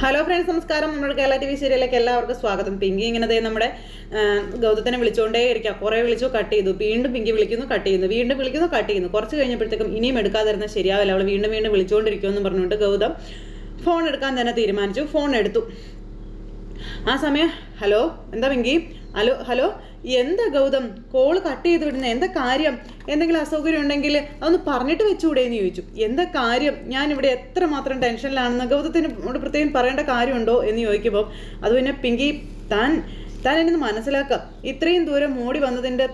Hello friends നമസ്കാരം. നമ്മുടെ Kerala T V സീരിയലിലേക്ക് എല്ലാവർക്കും സ്വാഗതം. പിങ്കി ഇങ്ങനെ നമ്മുടെ ഗൗതത്തിനെ വിളിച്ചുകൊണ്ടേ ഇരിക്കുക കുറേ വിളിച്ചു കട്ട് ചെയ്തു. വീണ്ടും പിങ്കി വിളിക്കുന്നു കട്ട് ചെയ്യുന്നു. വീണ്ടും വിളിക്കുന്നു കട്ട് ചെയ്യുന്നു. കുറച്ച് കഴിഞ്ഞപ്പോഴത്തേക്കും ഇനിയും എടുക്കാതിരുന്നാൽ ശരിയാവില്ല. അവൾ വീണ്ടും വീണ്ടും വിളിച്ചുകൊണ്ടിരിക്കുമെന്ന് പറഞ്ഞുകൊണ്ട് ഗൗതം ഫോൺ എടുക്കാൻ തന്നെ തീരുമാനിച്ചു. ഫോൺ എടുത്തു. ആ സമയം ഹലോ എന്താ പിങ്കി? ഹലോ ഹലോ എന്താ ഗൗതം? കോൾ കട്ട് ചെയ്ത് വിടുന്ന എന്താ കാര്യം? എന്തെങ്കിലും അസൗകര്യം ഉണ്ടെങ്കിൽ അതൊന്ന് പറഞ്ഞിട്ട് വെച്ചുകൂടെ എന്ന് ചോദിച്ചു. എന്താ കാര്യം? ഞാൻ ഇവിടെ എത്ര മാത്രം ടെൻഷനിലാണെന്ന് ഗൗതത്തിന് ഇവിടെ പ്രത്യേകം പറയേണ്ട കാര്യമുണ്ടോ എന്ന് ചോദിക്കുമ്പോൾ അത് പിന്നെ പിങ്കി താൻ താൻ എന്നെ മനസ്സിലാക്കാം. ഇത്രയും ദൂരം മോടി വന്നതിന്റെ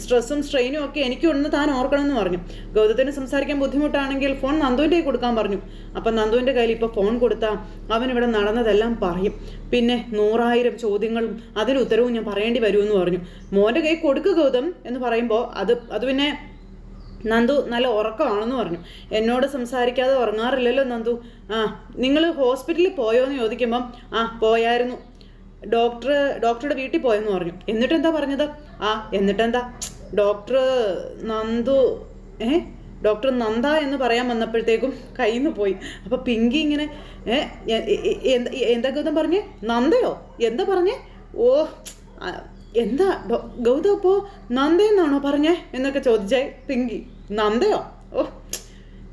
സ്ട്രെസ്സും സ്ട്രെയിനും ഒക്കെ എനിക്കുണ്ടെന്ന് താൻ ഓർക്കണമെന്ന് പറഞ്ഞു. ഗൗതത്തിന് സംസാരിക്കാൻ ബുദ്ധിമുട്ടാണെങ്കിൽ ഫോൺ നന്ദുവിന്റെ കൊടുക്കാൻ പറഞ്ഞു. അപ്പം നന്ദുവിന്റെ കയ്യിൽ ഇപ്പോൾ ഫോൺ കൊടുത്താൽ അവൻ ഇവിടെ നടന്നതെല്ലാം പറയും. പിന്നെ നൂറായിരം ചോദ്യങ്ങളും അതിന് ഉത്തരവും ഞാൻ പറയേണ്ടി വരുമെന്ന് പറഞ്ഞു. മോന്റെ കൈ കൊടുക്കുക ഗൗതം എന്ന് പറയുമ്പോൾ അത് അത് പിന്നെ നന്ദു നല്ല ഉറക്കമാണെന്ന് പറഞ്ഞു. എന്നോട് സംസാരിക്കാതെ ഉറങ്ങാറില്ലല്ലോ നന്ദു. ആ നിങ്ങൾ ഹോസ്പിറ്റലിൽ പോയോ എന്ന് ചോദിക്കുമ്പം ആ പോയായിരുന്നു. ഡോക്ടർ ഡോക്ടറുടെ വീട്ടിൽ പോയെന്ന് പറഞ്ഞു. എന്നിട്ട് എന്താ പറഞ്ഞത്? ആ എന്നിട്ടെന്താ? ഡോക്ടർ നന്ദു ഏ? ഡോക്ടർ നന്ദ എന്ന് പറയാൻ വന്നപ്പോഴത്തേക്കും കയ്യിൽ നിന്ന് പോയി. അപ്പോൾ പിങ്കി ഇങ്ങനെ ഏ എന്താ ഗൗതം പറഞ്ഞേ? നന്ദയോ? എന്താ പറഞ്ഞേ? ഓ എന്താ ഗൗതം അപ്പോൾ നന്ദയെന്നാണോ പറഞ്ഞേ? എന്നൊക്കെ ചോദിച്ചേ പിങ്കി. നന്ദയോ? ഓ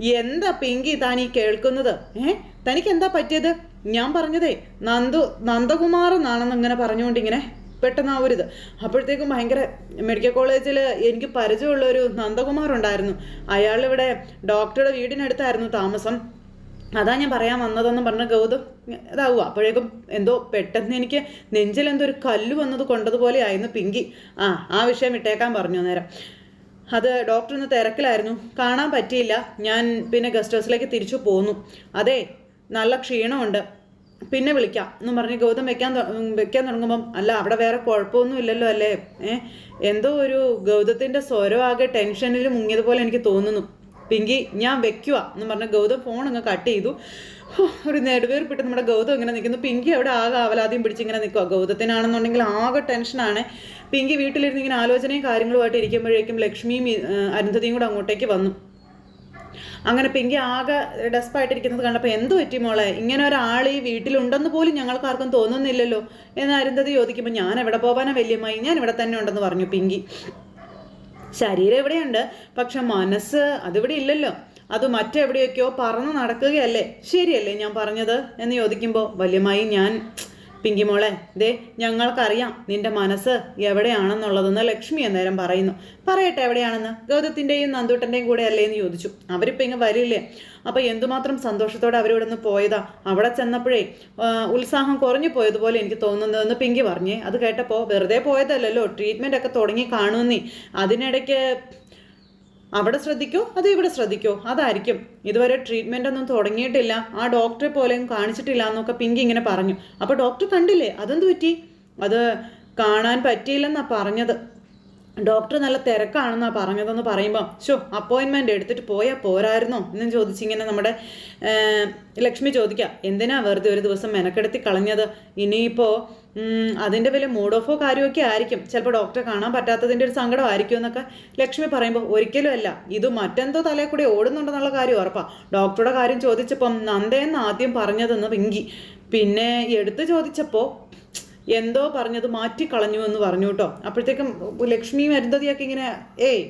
എന്താ പിങ്കി താൻ ഈ കേൾക്കുന്നത്? ഏ തനിക്ക് എന്താ പറ്റിയത്? ഞാൻ പറഞ്ഞതേ നന്ദു നന്ദകുമാർ എന്നാണെന്ന് ഇങ്ങനെ പറഞ്ഞുകൊണ്ടിങ്ങനെ പെട്ടെന്ന് ആ ഒരു ഇത് അപ്പോഴത്തേക്കും ഭയങ്കര മെഡിക്കൽ കോളേജിൽ എനിക്ക് പരിചയമുള്ള ഒരു നന്ദകുമാർ ഉണ്ടായിരുന്നു അയാളിവിടെ ഡോക്ടറുടെ വീടിനടുത്തായിരുന്നു താമസം. അതാ ഞാൻ പറയാൻ വന്നതെന്ന് പറഞ്ഞ ഗൗതം ഇതാവുക. അപ്പോഴേക്കും എന്തോ പെട്ടെന്ന് എനിക്ക് നെഞ്ചിൽ എന്തോ ഒരു കല്ല് വന്നത് കൊണ്ടതുപോലെ ആയിരുന്നു പിങ്കി. ആ ആ വിഷയം ഇട്ടേക്കാൻ പറഞ്ഞു നേരം അത് ഡോക്ടർ ഇന്ന് തിരക്കിലായിരുന്നു. കാണാൻ പറ്റിയില്ല. ഞാൻ പിന്നെ ഗസ്റ്റ് ഹൗസിലേക്ക് തിരിച്ചു പോന്നു. അതെ നല്ല ക്ഷീണമുണ്ട്. പിന്നെ വിളിക്കാം. എന്ന് പറഞ്ഞ് ഗൗതം വെക്കാൻ വെക്കാൻ തുടങ്ങുമ്പം അല്ല അവിടെ വേറെ കുഴപ്പമൊന്നും ഇല്ലല്ലോ അല്ലേ? ഏ? എന്തോ ഒരു ഗൗതത്തിന്റെ സ്വരമാകെ ടെൻഷനിൽ മുങ്ങിയതുപോലെ എനിക്ക് തോന്നുന്നു. പിങ്കി ഞാൻ വെക്കുക എന്ന് പറഞ്ഞ ഗൗതം ഫോൺ അങ്ങ് കട്ട് ചെയ്തു. ഒരു നെടുവേർപ്പിട്ട് നമ്മുടെ ഗൗതം ഇങ്ങനെ നിൽക്കുന്നു. പിങ്കി അവിടെ ആകെ അവലാദ്യം പിടിച്ച് ഇങ്ങനെ നിൽക്കുക ഗൗതത്തിനാണെന്നുണ്ടെങ്കിൽ ആകെ ടെൻഷനാണ്. പിങ്കി വീട്ടിലിരുന്ന് ഇങ്ങനെ ആലോചനയും കാര്യങ്ങളുമായിട്ട് ഇരിക്കുമ്പോഴേക്കും ലക്ഷ്മിയും അരുന്ധതിയും കൂടെ അങ്ങോട്ടേക്ക് വന്നു. അങ്ങനെ പെങ്കി ആകെ ഡെസ്പായിട്ടിരിക്കുന്നത് കണ്ടപ്പോൾ എന്ത് പറ്റി മോളെ? ഇങ്ങനെ ഒരാൾ ഈ വീട്ടിലുണ്ടെന്ന് പോലും ഞങ്ങൾക്ക് ആർക്കും തോന്നുന്നില്ലല്ലോ. എന്ന് അരുന്ധതി ചോദിക്കുമ്പോൾ ഞാൻ എവിടെ പോകാനാ വല്യമായി ഞാൻ ഇവിടെ തന്നെ ഉണ്ടെന്ന് പറഞ്ഞു പിങ്കി. ശരീരം എവിടെയുണ്ട് പക്ഷെ മനസ്സ് അതിവിടെ ഇല്ലല്ലോ. അത് മറ്റെവിടെയൊക്കെയോ പറന്ന് നടക്കുകയല്ലേ? ശരിയല്ലേ ഞാൻ പറഞ്ഞത്? എന്ന് ചോദിക്കുമ്പോൾ വല്യമായി ഞാൻ പിങ്കി മോളെ ദേ ഞങ്ങൾക്കറിയാം നിന്റെ മനസ്സ് എവിടെയാണെന്നുള്ളതെന്ന് ലക്ഷ്മി അന്നേരം പറയുന്നു. പറയട്ടെ എവിടെയാണെന്ന്? ഗൗതത്തിന്റെയും നന്ദൂട്ടന്റെയും കൂടെ അല്ലേ എന്ന് ചോദിച്ചു. അവരിപ്പോൾ ഇങ്ങ് വരില്ലേ? അപ്പോൾ എന്തുമാത്രം സന്തോഷത്തോടെ അവരിവിടെ നിന്ന് പോയതാ? അവിടെ ചെന്നപ്പോഴേ ഉത്സാഹം കുറഞ്ഞു പോയതുപോലെ എനിക്ക് തോന്നുന്നതെന്ന് പിങ്കി പറഞ്ഞേ. അത് കേട്ടപ്പോൾ വെറുതെ പോയതല്ലല്ലോ ട്രീറ്റ്മെന്റ് ഒക്കെ തുടങ്ങി കാണുമെന്നേ. അതിനിടയ്ക്ക് അവിടെ ശ്രദ്ധിക്കോ? അതോ ഇവിടെ ശ്രദ്ധിക്കോ? അതായിരിക്കും. ഇതുവരെ ട്രീറ്റ്മെന്റ് ഒന്നും തുടങ്ങിയിട്ടില്ല. ആ ഡോക്ടറെ പോലെയും കാണിച്ചിട്ടില്ല എന്നൊക്കെ പിങ്കി ഇങ്ങനെ പറഞ്ഞു. അപ്പോൾ ഡോക്ടർ കണ്ടില്ലേ? അതെന്ത് പറ്റി? അത് കാണാൻ പറ്റിയില്ലെന്നാ പറഞ്ഞത്. ഡോക്ടർ നല്ല തിരക്കാണെന്നാണ് പറഞ്ഞതെന്ന് പറയുമ്പോൾ ഷോ അപ്പോയിൻമെന്റ് എടുത്തിട്ട് പോയാൽ പോരായിരുന്നോ? എന്നും ചോദിച്ചിങ്ങനെ നമ്മുടെ ലക്ഷ്മി ചോദിക്കുക എന്തിനാ വെറുതെ ഒരു ദിവസം മെനക്കെടുത്തി കളഞ്ഞത്? ഇനിയിപ്പോൾ അതിന്റെ വലിയ മൂഡ് ഓഫോ കാര്യമൊക്കെ ആയിരിക്കും. ചിലപ്പോൾ ഡോക്ടറെ കാണാൻ പറ്റാത്തതിന്റെ ഒരു സങ്കടമായിരിക്കും എന്നൊക്കെ ലക്ഷ്മി പറയുമ്പോൾ ഒരിക്കലും അല്ല. ഇത് മറ്റെന്തോ തലയിൽ കൂടി ഓടുന്നുണ്ടെന്നുള്ള കാര്യം ഉറപ്പാണ് ഡോക്ടറുടെ കാര്യം ചോദിച്ചപ്പം നന്ദയെന്ന് ആദ്യം പറഞ്ഞതെന്ന് പിങ്കി പിന്നെ എടുത്തു ചോദിച്ചപ്പോൾ എന്തോ പറഞ്ഞത് മാറ്റിക്കളഞ്ഞു എന്ന് പറഞ്ഞു കേട്ടോ. അപ്പോഴത്തേക്കും ലക്ഷ്മി അരുന്ധതിയൊക്കെ ഇങ്ങനെ ഏയ്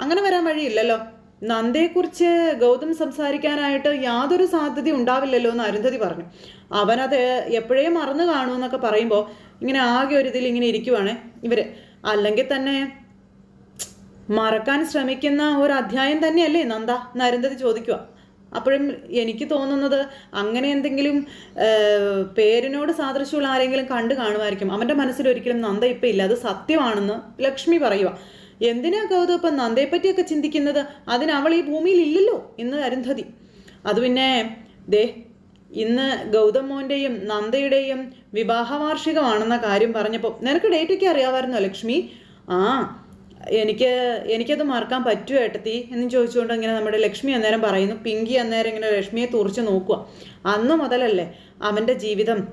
അങ്ങനെ വരാൻ വഴിയില്ലല്ലോ. നന്ദയെക്കുറിച്ച് ഗൗതം സംസാരിക്കാനായിട്ട് യാതൊരു സാധ്യത ഉണ്ടാവില്ലല്ലോ എന്ന് അരുന്ധതി പറഞ്ഞു. അവനത് എപ്പോഴേ മറന്നു കാണൂ എന്നൊക്കെ പറയുമ്പോൾ ഇങ്ങനെ ആകെ ഒരു ഇതിൽ ഇങ്ങനെ ഇരിക്കുവാണ് ഇവർ. അല്ലെങ്കിൽ തന്നെ മറക്കാൻ ശ്രമിക്കുന്ന ഒരു അധ്യായം തന്നെയല്ലേ നന്ദ? എന്ന് അരുന്ധതി ചോദിക്കുക അപ്പോഴും എനിക്ക് തോന്നുന്നത് അങ്ങനെ എന്തെങ്കിലും പേരിനോട് സാദൃശ്യമുള്ള ആരെങ്കിലും കണ്ടു കാണുമായിരിക്കും. അവന്റെ മനസ്സിൽ ഒരിക്കലും നന്ദ ഇപ്പം ഇല്ല. അത് സത്യമാണെന്ന് ലക്ഷ്മി പറയുക. എന്തിനാ കൗതുക ഇപ്പം നന്ദയെപ്പറ്റിയൊക്കെ ചിന്തിക്കുന്നത്? അതിനവൾ ഈ ഭൂമിയിൽ ഇല്ലല്ലോ എന്ന് അരുന്ധതി. അത് പിന്നെ ദേ ഇന്ന് ഗൗതം മോന്റെയും നന്ദയുടെയും വിവാഹവാർഷികമാണെന്ന കാര്യം പറഞ്ഞപ്പോൾ നിനക്ക് ഡേറ്റൊക്കെ അറിയാമായിരുന്നോ ലക്ഷ്മി? ആ എനിക്ക് എനിക്കത് മറക്കാൻ പറ്റുമോ ഏട്ടത്തി? എന്ന് ചോദിച്ചുകൊണ്ട് ഇങ്ങനെ നമ്മുടെ ലക്ഷ്മി അന്നേരം പറയുന്നു പിങ്കി അന്നേരം ഇങ്ങനെ ലക്ഷ്മിയെ തുറച്ച് നോക്കുക. അന്ന് മുതലല്ലേ അവന്റെ ജീവിതം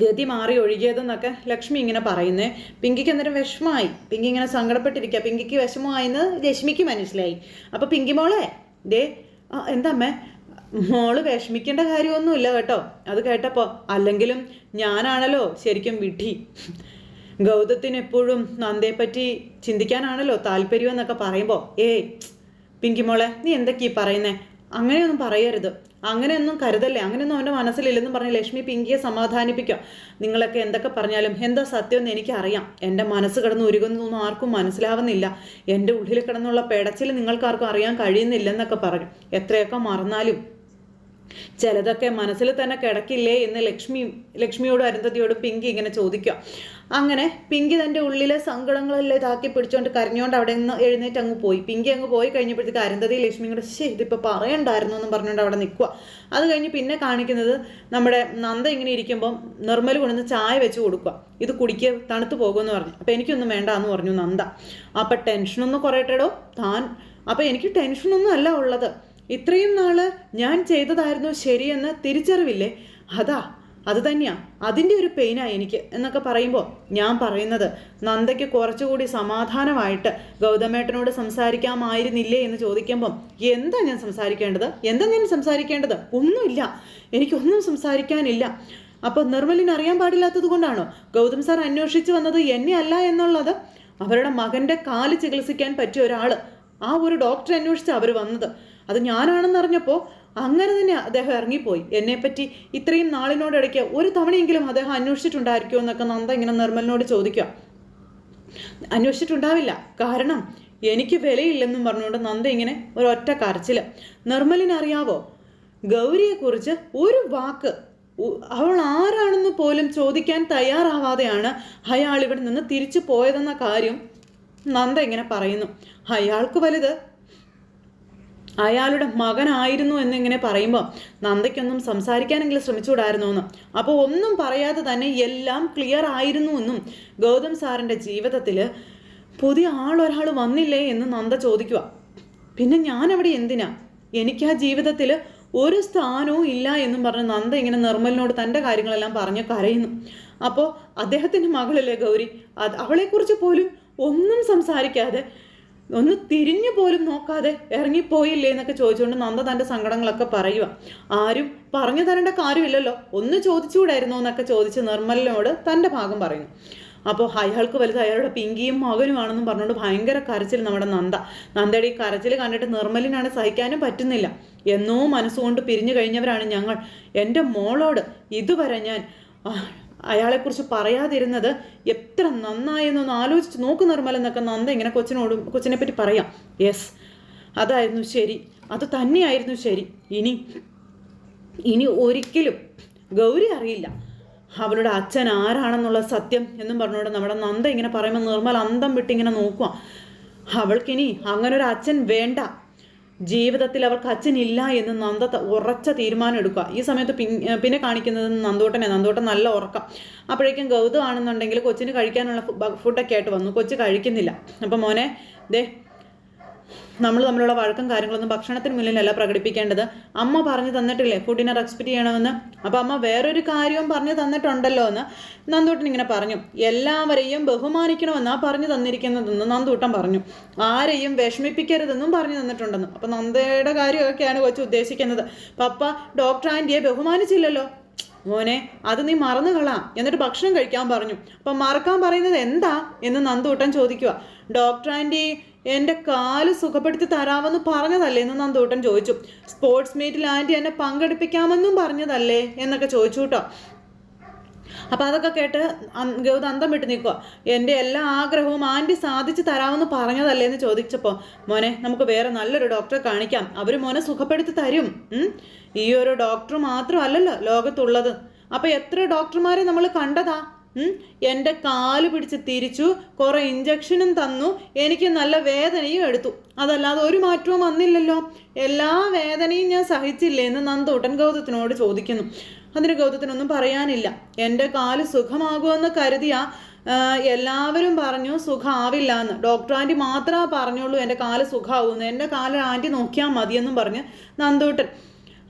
ഗതി മാറി ഒഴുകിയതെന്നൊക്കെ ലക്ഷ്മി ഇങ്ങനെ പറയുന്നേ. പിങ്കിക്ക് അന്നേരം വിഷമമായി. പിങ്കി ഇങ്ങനെ സങ്കടപ്പെട്ടിരിക്കുക. പിങ്കിക്ക് വിഷമമായെന്ന് രശ്മിക്ക് മനസ്സിലായി. അപ്പോൾ പിങ്കി മോളെ ദേ എന്താമ്മേ? മോൾ വിഷമിക്കേണ്ട കാര്യമൊന്നുമില്ല കേട്ടോ. അത് കേട്ടപ്പോൾ അല്ലെങ്കിലും ഞാനാണല്ലോ ശരിക്കും വിഡ്ഢി. ഗൗതത്തിന് എപ്പോഴും നന്ദയെപ്പറ്റി ചിന്തിക്കാനാണല്ലോ താല്പര്യം എന്നൊക്കെ പറയുമ്പോൾ ഏയ് പിങ്കിമോളെ നീ എന്തൊക്കെയാ പറയുന്നേ? അങ്ങനെയൊന്നും പറയരുത്. അങ്ങനെയൊന്നും കരുതല്ലേ? അങ്ങനെയൊന്നും അവന്റെ മനസ്സിലില്ലെന്നും പറഞ്ഞ് ലക്ഷ്മി പിങ്കിയെ സമാധാനിപ്പിക്കുക. നിങ്ങളൊക്കെ എന്തൊക്കെ പറഞ്ഞാലും എന്താ സത്യമെന്ന് എനിക്കറിയാം. എന്റെ മനസ്സ് കിടന്ന് ഉരുകുന്നതൊന്നും ആർക്കും മനസ്സിലാവുന്നില്ല. എന്റെ ഉള്ളിൽ കിടന്നുള്ള പെടച്ചിൽ നിങ്ങൾക്കാർക്കും അറിയാൻ കഴിയുന്നില്ലെന്നൊക്കെ പറഞ്ഞു. എത്രയൊക്കെ മറന്നാലും ചിലതൊക്കെ മനസ്സിൽ തന്നെ കിടക്കില്ലേ എന്ന് ലക്ഷ്മി ലക്ഷ്മിയോടും അരുന്ധതിയോടും പിങ്കി ഇങ്ങനെ ചോദിക്കുക. അങ്ങനെ പിങ്കി തന്റെ ഉള്ളിലെ സങ്കടങ്ങളെല്ലാം ഇതാക്കി പിടിച്ചുകൊണ്ട് കരഞ്ഞോണ്ട് അവിടെ നിന്ന് എഴുന്നേറ്റ് അങ്ങ് പോയി. പിങ്കി അങ്ങ് പോയി കഴിഞ്ഞപ്പോഴത്തേക്ക് അരുന്ധതി ലക്ഷ്മി കൂടെ ശേ ഇതിപ്പോൾ പറയണ്ടായിരുന്നു എന്ന് പറഞ്ഞുകൊണ്ട് അവിടെ നിൽക്കുക. അത് കഴിഞ്ഞ് പിന്നെ കാണിക്കുന്നത് നമ്മുടെ നന്ദ ഇങ്ങനെ ഇരിക്കുമ്പം നിർമ്മൽ കൊണ്ടുവന്ന് ചായ വെച്ച് കൊടുക്കുക. ഇത് കുടിക്കുക തണുത്ത് പോകുമെന്ന് പറഞ്ഞു. അപ്പോൾ എനിക്കൊന്നും വേണ്ട എന്ന് പറഞ്ഞു നന്ദ. അപ്പം ടെൻഷനൊന്നും കുറയട്ടെടോ. താൻ അപ്പോൾ എനിക്ക് ടെൻഷനൊന്നും അല്ല ഉള്ളത്. ഇത്രയും നാൾ ഞാൻ ചെയ്തതായിരുന്നു ശരിയെന്ന് തിരിച്ചറിവില്ലേ? അതാ അത് തന്നെയാ. അതിന്റെ ഒരു പെയിനാ എനിക്ക് എന്നൊക്കെ പറയുമ്പോൾ ഞാൻ പറയുന്നത് നന്ദയ്ക്ക് കുറച്ചുകൂടി സമാധാനമായിട്ട് ഗൗതമേട്ടനോട് സംസാരിക്കാമായിരുന്നില്ലേ എന്ന് ചോദിക്കുമ്പം എന്താ ഞാൻ സംസാരിക്കേണ്ടത്? എന്താ ഞാൻ സംസാരിക്കേണ്ടത്? ഒന്നുമില്ല. എനിക്കൊന്നും സംസാരിക്കാനില്ല. അപ്പോൾ നിർമ്മലിന് അറിയാൻ പാടില്ലാത്തത് കൊണ്ടാണോ? ഗൗതം സാർ അന്വേഷിച്ചു വന്നത് എന്നെ അല്ല എന്നുള്ളത്? അവരുടെ മകന്റെ കാൽ ചികിത്സിക്കാൻ പറ്റിയ ഒരാൾ ആ ഒരു ഡോക്ടറെ അന്വേഷിച്ച് അവർ വന്നത്. അത് ഞാനാണെന്ന് അറിഞ്ഞപ്പോൾ അങ്ങനെ തന്നെ അദ്ദേഹം ഇറങ്ങിപ്പോയി. എന്നെപ്പറ്റി ഇത്രയും നാളിനോടിടയ്ക്ക് ഒരു തവണയെങ്കിലും അദ്ദേഹം അന്വേഷിച്ചിട്ടുണ്ടായിരിക്കുമോ എന്നൊക്കെ നന്ദ ഇങ്ങനെ നിർമ്മലിനോട് ചോദിക്കുക. അന്വേഷിച്ചിട്ടുണ്ടാവില്ല. കാരണം എനിക്ക് വിലയില്ലെന്നും പറഞ്ഞുകൊണ്ട് നന്ദ ഇങ്ങനെ ഒരൊറ്റ കരച്ചിൽ നിർമ്മലിനറിയാവോ? ഗൗരിയെക്കുറിച്ച് ഒരു വാക്ക് അവൾ ആരാണെന്ന് പോലും ചോദിക്കാൻ തയ്യാറാവാതെയാണ് അയാൾ ഇവിടെ നിന്ന് തിരിച്ചു പോയതെന്ന കാര്യം നന്ദ ഇങ്ങനെ പറയുന്നു. അയാൾക്ക് വലുത് അയാളുടെ മകനായിരുന്നു എന്നിങ്ങനെ പറയുമ്പോൾ നന്ദയ്ക്കൊന്നും സംസാരിക്കാനെങ്കിലും ശ്രമിച്ചുകൂടായിരുന്നു എന്ന് അപ്പോൾ ഒന്നും പറയാതെ തന്നെ എല്ലാം ക്ലിയർ ആയിരുന്നു എന്നും ഗൗതം സാറിന്റെ ജീവിതത്തിൽ പുതിയ ആളൊരാൾ വന്നില്ലേ എന്ന് നന്ദ ചോദിക്കുക പിന്നെ ഞാനവിടെ എന്തിനാ? എനിക്ക് ആ ജീവിതത്തിൽ ഒരു സ്ഥാനവും ഇല്ല എന്നും പറഞ്ഞ് നന്ദ ഇങ്ങനെ നിർമ്മലിനോട് തന്റെ കാര്യങ്ങളെല്ലാം പറഞ്ഞ് കരയുന്നു. അപ്പോൾ അദ്ദേഹത്തിന്റെ മകളല്ലേ ഗൗരി? അത് അവളെക്കുറിച്ച് പോലും ഒന്നും സംസാരിക്കാതെ ഒന്ന് തിരിഞ്ഞു പോലും നോക്കാതെ ഇറങ്ങിപ്പോയില്ലേ എന്നൊക്കെ ചോദിച്ചുകൊണ്ട് നന്ദ തന്റെ സങ്കടങ്ങളൊക്കെ പറയുക ആരും പറഞ്ഞു തരേണ്ട കാര്യമില്ലല്ലോ. ഒന്ന് ചോദിച്ചുകൂടായിരുന്നോ എന്നൊക്കെ ചോദിച്ച് നിർമ്മലിനോട് തന്റെ ഭാഗം പറയുന്നു. അപ്പോൾ അയാൾക്ക് വലുത് അയാളുടെ പിങ്കിയും മകനുമാണെന്നും പറഞ്ഞുകൊണ്ട് ഭയങ്കര കരച്ചിൽ നമ്മുടെ നന്ദ. നന്ദയുടെ ഈ കരച്ചിൽ കണ്ടിട്ട് നിർമ്മലിനാണ് സഹിക്കാനും പറ്റുന്നില്ല. എന്നോ മനസ്സുകൊണ്ട് പിരിഞ്ഞു കഴിഞ്ഞവരാണ് ഞങ്ങൾ. എന്റെ മോളോട് ഇതുവരെ ഞാൻ അയാളെക്കുറിച്ച് പറയാതിരുന്നത് എത്ര നന്നായെന്നൊന്ന് ആലോചിച്ച് നോക്ക് നിർമ്മല എന്നൊക്കെ നന്ദ ഇങ്ങനെ കൊച്ചിനോടും കൊച്ചിനെ പറ്റി പറയാം. യെസ് അതായിരുന്നു ശരി. അത് തന്നെയായിരുന്നു ശരി. ഇനി ഇനി ഒരിക്കലും ഗൗരി അറിയില്ല. അവളുടെ അച്ഛൻ ആരാണെന്നുള്ള സത്യം എന്നും പറഞ്ഞുകൊണ്ട് നമ്മുടെ നന്ദ ഇങ്ങനെ പറയുമ്പോൾ നിർമ്മൽ അന്തം വിട്ടിങ്ങനെ നോക്കുക അവൾക്കിനി അങ്ങനെ ഒരു അച്ഛൻ വേണ്ട. ജീവിതത്തിൽ അവൾക്ക് അച്ഛനില്ല എന്ന് നന്ദ ഉറച്ച തീരുമാനം എടുക്കുക. ഈ സമയത്ത് പിന്നെ കാണിക്കുന്നത് നന്ദോട്ടനെ നന്ദോട്ടൻ നല്ല ഉറക്കം. അപ്പോഴേക്കും ഗൗതം ആണെന്നുണ്ടെങ്കിൽ കൊച്ചിന് കഴിക്കാനുള്ള ഫുഡൊക്കെ ആയിട്ട് വന്നു. കൊച്ച് കഴിക്കുന്നില്ല. അപ്പം മോനെ ദേ നമ്മൾ തമ്മിലുള്ള വഴക്കും കാര്യങ്ങളൊന്നും ഭക്ഷണത്തിന് മുന്നിലല്ല പ്രകടിപ്പിക്കേണ്ടത്. അമ്മ പറഞ്ഞു തന്നിട്ടില്ലേ ഫുഡിനെ റെസ്പെക്ട് ചെയ്യണമെന്ന്? അപ്പം അമ്മ വേറൊരു കാര്യവും പറഞ്ഞു തന്നിട്ടുണ്ടല്ലോ എന്ന് നന്ദൂട്ടൻ ഇങ്ങനെ പറഞ്ഞു. എല്ലാവരെയും ബഹുമാനിക്കണമെന്നാ പറഞ്ഞു തന്നിരിക്കുന്നതെന്ന് നന്ദൂട്ടൻ പറഞ്ഞു. ആരെയും വിഷമിപ്പിക്കരുതെന്നും പറഞ്ഞു തന്നിട്ടുണ്ടെന്ന്. അപ്പം നന്ദയുടെ കാര്യമൊക്കെയാണ് കൊച്ചു ഉദ്ദേശിക്കുന്നത്. പപ്പ ഡോക്ടർ ആന്റിയെ ബഹുമാനിച്ചില്ലല്ലോ. മോനെ അത് നീ മറന്നു കളാം എന്നിട്ട് ഭക്ഷണം കഴിക്കാൻ പറഞ്ഞു. അപ്പം മറക്കാൻ പറയുന്നത് എന്താ എന്ന് നന്ദൂട്ടൻ ചോദിക്കുക ഡോക്ടർ ആന്റി എന്റെ കാൽ സുഖപ്പെടുത്തി തരാമെന്ന് പറഞ്ഞതല്ലേ എന്ന് നന്ദൂട്ടൻ ചോദിച്ചു. സ്പോർട്സ് മീറ്റിൽ ആന്റി എന്നെ പങ്കെടുപ്പിക്കാമെന്നും പറഞ്ഞതല്ലേ എന്നൊക്കെ ചോദിച്ചു കേട്ടോ. അപ്പം അതൊക്കെ കേട്ട് ഗൗത അന്തം വിട്ട് നിൽക്കുക എന്റെ എല്ലാ ആഗ്രഹവും ആന്റി സാധിച്ചു തരാമെന്ന് പറഞ്ഞതല്ലേ എന്ന് ചോദിച്ചപ്പോൾ മോനെ നമുക്ക് വേറെ നല്ലൊരു ഡോക്ടറെ കാണിക്കാം. അവർ മോനെ സുഖപ്പെടുത്തി തരും. ഈ ഒരു ഡോക്ടർ മാത്രമല്ലല്ലോ ലോകത്തുള്ളത്. അപ്പം എത്ര ഡോക്ടർമാരെ നമ്മൾ കണ്ടതാ. എന്റെ കാൽ പിടിച്ച് തിരിച്ചു കുറേ ഇഞ്ചക്ഷനും തന്നു എനിക്ക് നല്ല വേദനയും എടുത്തു. അതല്ലാതെ ഒരു മാറ്റവും വന്നില്ലല്ലോ. എല്ലാ വേദനയും ഞാൻ സഹിച്ചില്ലേ എന്ന് നന്ദൂട്ടൻ ഗൗതത്തിനോട് ചോദിക്കുന്നു. അതിന് ഗൗതത്തിനൊന്നും പറയാനില്ല. എന്റെ കാൽ സുഖമാകുമെന്ന് കരുതിയ എല്ലാവരും പറഞ്ഞു സുഖമാവില്ല എന്ന്. ഡോക്ടർ ആന്റി മാത്രമേ പറഞ്ഞുള്ളൂ എന്റെ കാൽ സുഖമാവുമെന്ന് എന്റെ കാൽ ആന്റി നോക്കിയാൽ മതിയെന്നും പറഞ്ഞ് നന്ദൂട്ടൻ.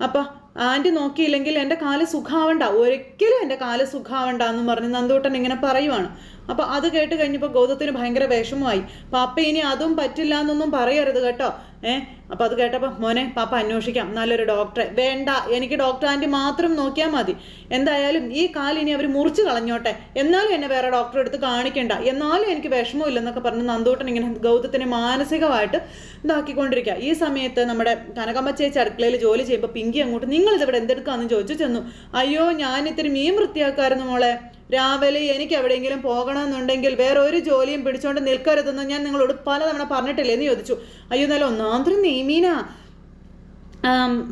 അപ്പം ആന്റി നോക്കിയില്ലെങ്കിൽ എന്റെ കാൽ സുഖാവണ്ട. ഒരിക്കലും എന്റെ കാൽ സുഖാവണ്ട എന്ന് പറഞ്ഞ് നന്ദൂട്ടൻ ഇങ്ങനെ പറയുവാണ്. അപ്പോൾ അത് കേട്ട് കഴിഞ്ഞപ്പോൾ ഗൗതത്തിന് ഭയങ്കര വിഷമമായി. പാപ്പ ഇനി അതും പറ്റില്ല എന്നൊന്നും പറയരുത് കേട്ടോ. ഏ അപ്പോൾ അത് കേട്ടപ്പോൾ മോനെ പാപ്പ അന്വേഷിക്കാം. നല്ലൊരു ഡോക്ടറെ. വേണ്ട എനിക്ക് ഡോക്ടർ ആന്റി മാത്രം നോക്കിയാൽ മതി. എന്തായാലും ഈ കാലിനി അവർ മുറിച്ച് കളഞ്ഞോട്ടെ. എന്നാലും എന്നെ വേറെ ഡോക്ടറെ എടുത്ത് കാണിക്കണ്ട. എന്നാലും എനിക്ക് വിഷമമില്ലെന്നൊക്കെ പറഞ്ഞ് നന്ദൂട്ടൻ ഇങ്ങനെ ഗൗതത്തിനെ മാനസികമായിട്ട് ഇതാക്കിക്കൊണ്ടിരിക്കുക ഈ സമയത്ത് നമ്മുടെ കനകമ്മ ചേച്ചി അടുക്കളയിൽ ജോലി ചെയ്യുമ്പോൾ പിങ്കി അങ്ങോട്ട് നിങ്ങൾ ഇതിവിടെ എന്തെടുക്കാമെന്ന് ചോദിച്ചു ചെന്നു. അയ്യോ ഞാൻ ഇത്തിരി മീൻ വൃത്തിയാക്കായിരുന്നു മോളെ. രാവിലെ എനിക്ക് എവിടെയെങ്കിലും പോകണമെന്നുണ്ടെങ്കിൽ വേറെ ഒരു ജോലിയും പിടിച്ചുകൊണ്ട് നിൽക്കരുതെന്ന് ഞാൻ നിങ്ങളോട് പലതവണ പറഞ്ഞിട്ടില്ലേ എന്ന് ചോദിച്ചു. അയ്യോ നല്ല ഒന്നാന്തരം നീമീനാ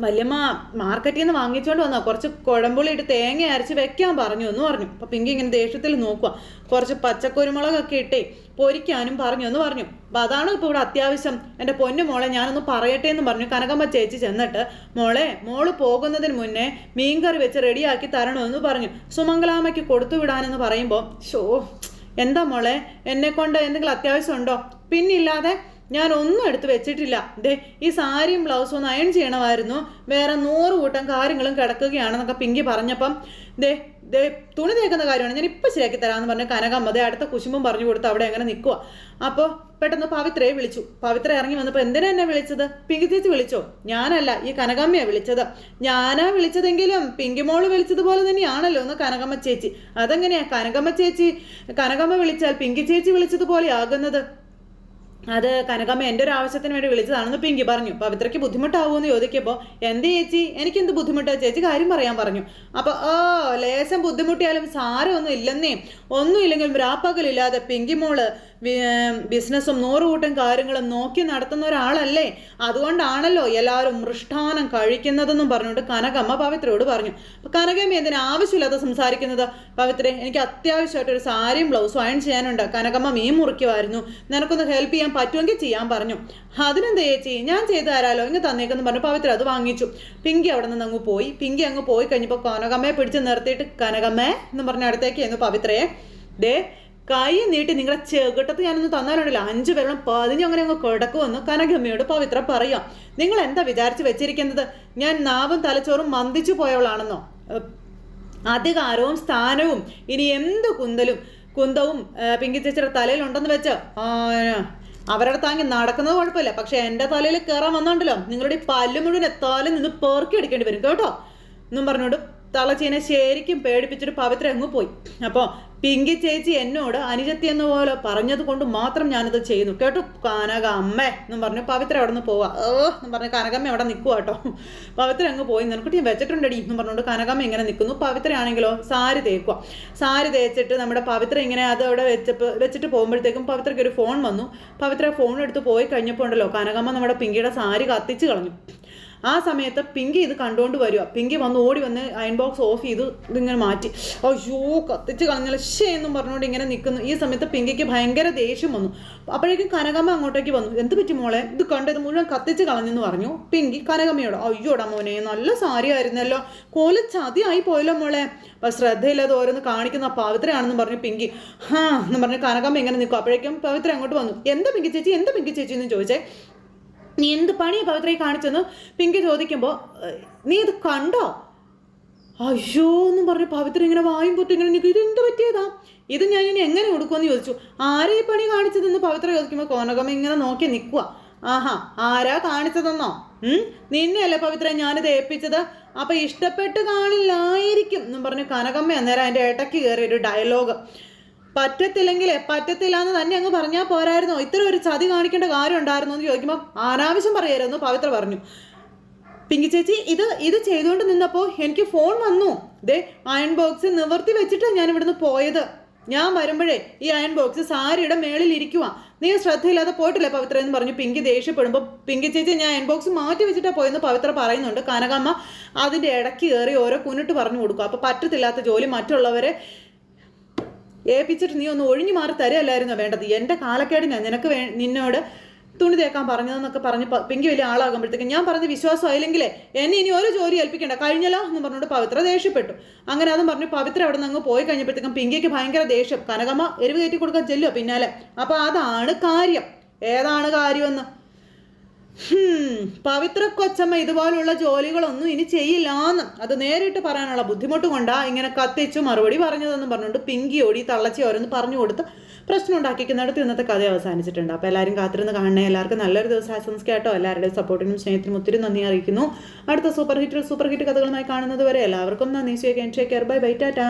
വല്യമ്മ മാർക്കറ്റിൽ നിന്ന് വാങ്ങിച്ചുകൊണ്ട് വന്നോ. കുറച്ച് കുഴമ്പുളി ഇട്ട് തേങ്ങ അരച്ച് വെക്കാൻ പറഞ്ഞു എന്ന് പറഞ്ഞു. അപ്പം പിങ്കി ഇങ്ങനെ ദേഷ്യത്തിൽ നോക്കുക കുറച്ച് പച്ചക്കുരുമുളകൊക്കെ ഇട്ടേ പൊരിക്കാനും പറഞ്ഞു എന്ന് പറഞ്ഞു. അപ്പം അതാണ് ഇപ്പോൾ ഇവിടെ അത്യാവശ്യം. എന്റെ പൊന്നു മോളെ ഞാനൊന്ന് പറയട്ടെ എന്ന് പറഞ്ഞു. കനകമ്മ ചേച്ചി ചെന്നിട്ട് മോളെ മോൾ പോകുന്നതിന് മുന്നേ മീൻകറി വെച്ച് റെഡിയാക്കി തരണമെന്ന് പറഞ്ഞു. സുമംഗലാമയ്ക്ക് കൊടുത്തു വിടാനെന്ന് പറയുമ്പോൾ ഷോ എന്താ മോളെ? എന്നെ കൊണ്ട് എന്തെങ്കിലും അത്യാവശ്യം ഉണ്ടോ? പിന്നില്ലാതെ ഞാൻ ഒന്നും എടുത്ത് വെച്ചിട്ടില്ല. ദേ ഈ സാരിയും ബ്ലൗസും ഒന്ന് അയൺ ചെയ്യണമായിരുന്നു. വേറെ നൂറ് കൂട്ടം കാര്യങ്ങളും കിടക്കുകയാണെന്നൊക്കെ പിങ്കി പറഞ്ഞപ്പം ദേ ദേ തുണി തേക്കുന്ന കാര്യമാണ് ഞാൻ ഇപ്പം ശരിയാക്കി തരാമെന്ന് പറഞ്ഞ കനകമ്മ ദേ അടുത്ത കുശുമ്പും പറഞ്ഞു കൊടുത്ത് അവിടെ അങ്ങനെ നിൽക്കുക അപ്പോൾ പെട്ടെന്ന് പവിത്രയെ വിളിച്ചു. പവിത്ര ഇറങ്ങി വന്നപ്പോൾ എന്തിനാ എന്നെ വിളിച്ചത്? പിങ്കി ചേച്ചി വിളിച്ചോ? ഞാനല്ല ഈ കനകമ്മയാണ് വിളിച്ചത്. ഞാനാ വിളിച്ചതെങ്കിലും പിങ്കി മോൾ വിളിച്ചതുപോലെ തന്നെയാണല്ലോ ഒന്ന് കനകമ്മ ചേച്ചി. അതെങ്ങനെയാ കനകമ്മ ചേച്ചി കനകമ്മ വിളിച്ചാൽ പിങ്കി ചേച്ചി വിളിച്ചതുപോലെ ആകുന്നത് അത് കനകമ്മ എന്റെ ഒരു ആവശ്യത്തിന് വേണ്ടി വിളിച്ചതാണെന്ന് പിങ്കി പറഞ്ഞു. പവിത്രയ്ക്ക് ബുദ്ധിമുട്ടാവുമെന്ന് ചോദിക്കുമ്പോൾ എന്ത് ചേച്ചി? എനിക്കെന്ത് ബുദ്ധിമുട്ടാ ചേച്ചി? കാര്യം പറയാൻ പറഞ്ഞു. അപ്പോൾ ഓ ലേശം ബുദ്ധിമുട്ടിയാലും സാരമൊന്നും ഇല്ലെന്നേ. ഒന്നും ഇല്ലെങ്കിലും രാപ്പകലില്ലാതെ പിങ്കി മോൾ ബിസിനസ്സും നൂറുകൂട്ടം കാര്യങ്ങളും നോക്കി നടത്തുന്ന ഒരാളല്ലേ? അതുകൊണ്ടാണല്ലോ എല്ലാവരും മൃഷ്ടാനം കഴിക്കുന്നതെന്നും പറഞ്ഞുകൊണ്ട് കനകമ്മ പവിത്രയോട് പറഞ്ഞു. കനകമ്മ എന്തിനാ ആവശ്യമില്ലാതെ സംസാരിക്കുന്നത്? പവിത്രെ എനിക്ക് അത്യാവശ്യമായിട്ട് ഒരു സാരിയും ബ്ലൗസും അയൺ ചെയ്യാനുണ്ട്. കനകമ്മ മീൻ മുറിക്കുമായിരുന്നു. നിനക്കൊന്ന് ഹെൽപ്പ് ചെയ്യാൻ പറ്റുമെങ്കിൽ ചെയ്യാൻ പറഞ്ഞു. അതിനെന്താ ചേച്ചി? ഞാൻ ചെയ്തു തരാലോ? ഇങ്ങ് തന്നേക്കെന്ന് പറഞ്ഞു പവിത്ര അത് വാങ്ങിച്ചു. പിങ്കി അവിടെ നിന്ന് അങ്ങ് പോയി. പിങ്കി അങ്ങ് പോയി കഴിഞ്ഞപ്പോൾ കനകമ്മയെ പിടിച്ച് നിർത്തിയിട്ട് കനകമ്മേ എന്ന് പറഞ്ഞ അടുത്തേക്ക് എന്ന് പവിത്രയെ. ദേ കൈ നീട്ടി നിങ്ങളുടെ ചെകിട്ടത്ത് ഞാനൊന്ന് തന്നാലുണ്ടല്ലോ. അഞ്ച് വെള്ളം പതിഞ്ഞ് അങ്ങനെ അങ്ങ് കിടക്കുമെന്ന് കനകമ്മയോട് പവിത്ര പറയാം. നിങ്ങൾ എന്താ വിചാരിച്ച് വെച്ചിരിക്കുന്നത്? ഞാൻ നാവും തലച്ചോറും മന്ദിച്ചു പോയവളാണെന്നോ? അധികാരവും സ്ഥാനവും ഇനി എന്ത് കുന്തലും കുന്തവും പിങ്കി ചേച്ചിയുടെ തലയിലുണ്ടെന്ന് വെച്ച്? അവരുടെ താങ്ങി നടക്കുന്നത് കുഴപ്പമില്ല. പക്ഷെ എന്റെ തലയിൽ കയറാൻ വന്നോണ്ടല്ലോ. നിങ്ങളുടെ പല്ല് മുഴുവൻ എത്താലും നിന്ന് പേർക്കി അടിക്കേണ്ടി വരും. കേട്ടോ? എന്നും പറഞ്ഞോണ്ട് തളച്ചീനെ ശരിക്കും പേടിപ്പിച്ചിട്ട് പവിത്ര അങ്ങ് പോയി. അപ്പോൾ പിങ്കി ചേച്ചി എന്നോട് അനുജത്തി എന്ന പോലെ പറഞ്ഞത് കൊണ്ട് മാത്രം ഞാനിത് ചെയ്യുന്നു. കേട്ടോ കനക അമ്മേ എന്നും പറഞ്ഞു പവിത്ര അവിടെ നിന്ന് പോവാ. ഓ എന്നും പറഞ്ഞു കനകമ്മ അവിടെ നിൽക്കുക കേട്ടോ. പവിത്ര അങ്ങ് പോയി. നിനക്കുട്ടി വെച്ചിട്ടുണ്ടടി എന്നും പറഞ്ഞുകൊണ്ട് കനകമ്മ ഇങ്ങനെ നിൽക്കുന്നു പവിത്രയാണെങ്കിലോ സാരി തേക്കുക സാരി തേച്ചിട്ട് നമ്മുടെ പവിത്ര ഇങ്ങനെ അത് അവിടെ വെച്ചപ്പോൾ വെച്ചിട്ട് പോകുമ്പോഴത്തേക്കും പവിത്രയ്ക്ക് ഒരു ഫോൺ വന്നു. പവിത്ര ഫോൺ എടുത്ത് പോയി കഴിഞ്ഞപ്പോൾ ഉണ്ടല്ലോ കനകമ്മ നമ്മുടെ പിങ്കിയുടെ സാരി കത്തിച്ച് കളഞ്ഞു. ആ സമയത്ത് പിങ്കി ഇത് കണ്ടുകൊണ്ട് വരിക. പിങ്കി വന്ന് ഓടി വന്ന് അയൺ ബോക്സ് ഓഫ് ചെയ്ത് ഇതിങ്ങനെ മാറ്റി. അയ്യോ കത്തിച്ച് കളഞ്ഞാൽ ഷേ എന്നും പറഞ്ഞുകൊണ്ട് ഇങ്ങനെ നിൽക്കുന്നു ഈ സമയത്ത് പിങ്കിക്ക് ഭയങ്കര ദേഷ്യം വന്നു. അപ്പോഴേക്കും കനകമ്മ അങ്ങോട്ടേക്ക് വന്നു. എന്ത് പറ്റി മോളെ? ഇത് കണ്ടത് മുഴുവൻ കത്തിച്ച് കളഞ്ഞെന്ന് പറഞ്ഞു. പിങ്കി കനകമ്മയോട് അയ്യോടാ മോനെ നല്ല സാരി ആയിരുന്നല്ലോ കോല ചതിയായി പോയല്ലോ മോളെ. അപ്പം ശ്രദ്ധയില്ലാതെ ഓരോന്ന് കാണിക്കുന്ന പവിത്രയാണെന്ന് പറഞ്ഞു പിങ്കി. ഹാ എന്ന് പറഞ്ഞ് കനകമ്മ ഇങ്ങനെ നിൽക്കും. അപ്പോഴേക്കും പവിത്ര അങ്ങോട്ട് വന്നു. എന്താ പിങ്കി ചേച്ചി? എന്താ പിങ്കി ചേച്ചി? എന്ന് ചോദിച്ചേ. നീ എന്ത് പണി പവിത്രയെ കാണിച്ചെന്ന് പിങ്കി ചോദിക്കുമ്പോൾ നീ ഇത് കണ്ടോ? അയ്യോ എന്ന് പറഞ്ഞ് പവിത്ര ഇങ്ങനെ വായും പൊട്ടി ഇങ്ങനെ ഇത് എന്ത് പറ്റിയതാ? ഇത് ഞാൻ ഇനി എങ്ങനെ കൊടുക്കുമെന്ന് ചോദിച്ചു. ആരെ ഈ പണി കാണിച്ചതെന്ന് പവിത്ര ചോദിക്കുമ്പോൾ കോനകമ്മ ഇങ്ങനെ നോക്കി നിൽക്കുക ആഹാ ആരാ കാണിച്ചതെന്നോ? നിന്നെയല്ലേ പവിത്ര ഞാനിത് ഏൽപ്പിച്ചത്? അപ്പൊ ഇഷ്ടപ്പെട്ട് കാണില്ലായിരിക്കും എന്നും പറഞ്ഞ് കനകമ്മ അന്നേരം അതിന്റെ ഇടയ്ക്ക് കയറി ഒരു ഡയലോഗ് പറ്റത്തില്ലെങ്കിലേ പറ്റത്തില്ല എന്ന് തന്നെ അങ്ങ് പറഞ്ഞാൽ പോരായിരുന്നോ? ഇത്ര ഒരു ചതി കാണിക്കേണ്ട കാര്യം ഉണ്ടായിരുന്നു എന്ന് ചോദിക്കുമ്പോൾ അനാവശ്യം പറയായിരുന്നു പവിത്ര പറഞ്ഞു. പിങ്കി ചേച്ചി ഇത് ഇത് ചെയ്തുകൊണ്ട് നിന്നപ്പോൾ എനിക്ക് ഫോൺ വന്നു. ദേ അയൺ ബോക്സ് നിവർത്തി വെച്ചിട്ടാണ് ഞാൻ ഇവിടുന്ന് പോയത്. ഞാൻ വരുമ്പോഴേ ഈ അയൺ ബോക്സ് സാരിയുടെ മേളിൽ ഇരിക്കുക നീ ശ്രദ്ധയില്ലാതെ പോയിട്ടില്ലേ പവിത്ര എന്ന് പറഞ്ഞു പിങ്കി ദേഷ്യപ്പെടുമ്പോൾ പിങ്കി ചേച്ചി ഞാൻ അയൺ ബോക്സ് മാറ്റി വെച്ചിട്ടാണ് പോയെന്ന് പവിത്ര പറയുന്നുണ്ട്. കനകമ്മ അതിന്റെ ഇടയ്ക്ക് കയറി ഓരോ കുന്നിട്ട് പറഞ്ഞു കൊടുക്കും. അപ്പോൾ പറ്റത്തില്ലാത്ത ജോലി മറ്റുള്ളവരെ ഏൽപ്പിച്ചിട്ട് നീ ഒന്ന് ഒഴിഞ്ഞു മാറി തരല്ലായിരുന്നോ വേണ്ടത്? എന്റെ കാലക്കേടിനാ നിനക്ക് വേ നിന്നോട് തുണി തേക്കാൻ പറഞ്ഞതെന്നൊക്കെ പറഞ്ഞ് പിങ്കി വലിയ ആളാകുമ്പോഴത്തേക്കും ഞാൻ പറഞ്ഞ വിശ്വാസം ആയില്ലെങ്കിലേ എന്നെ ഇനി ഒരു ജോലി ഏൽപ്പിക്കേണ്ട. കഴിഞ്ഞല്ലോ എന്ന് പറഞ്ഞുകൊണ്ട് പവിത്ര ദേഷ്യപ്പെട്ടു. അങ്ങനെ അതും പറഞ്ഞു പവിത്ര അവിടെ നിന്ന് അങ്ങ് പോയി കഴിഞ്ഞപ്പോഴത്തേക്കും പിങ്കിക്ക് ഭയങ്കര ദേഷ്യം. കനകമ്മ എരിവ് കയറ്റി കൊടുക്കാൻ ചെല്ലുമോ പിന്നാലെ. അപ്പോൾ അതാണ് കാര്യം. ഏതാണ് കാര്യമെന്ന്? പവിത്ര കൊച്ചമ്മ ഇതുപോലുള്ള ജോലികളൊന്നും ഇനി ചെയ്യില്ലാന്ന്. അത് നേരിട്ട് പറയാനുള്ള ബുദ്ധിമുട്ട് കൊണ്ടാ ഇങ്ങനെ കത്തിച്ചു മറുപടി പറഞ്ഞതെന്ന് പറഞ്ഞുകൊണ്ട് പിങ്കി ഓടി തള്ളച്ചി ഓരോന്ന് പറഞ്ഞു കൊടുത്ത് പ്രശ്നം ഉണ്ടാക്കിക്കുന്നിടത്ത് ഇന്നത്തെ കഥ അവസാനിച്ചിട്ടുണ്ട്. അപ്പോൾ എല്ലാവരും കാത്തിരുന്ന് കാണണേ. എല്ലാവർക്കും നല്ലൊരു ദിവസം ആശംസിക്കാട്ടോ എല്ലാവരുടെയും സപ്പോർട്ടിനും സ്നേഹത്തിനും ഒത്തിരി നന്ദി അറിയിക്കുന്നു. അടുത്ത സൂപ്പർ ഹിറ്റിൽ സൂപ്പർ ഹിറ്റ് കഥകളുമായി കാണുന്നത് വരെ എല്ലാവർക്കും നന്ദി. സ്വീകരിക്കാൻ ബൈ ബൈ ടാറ്റാ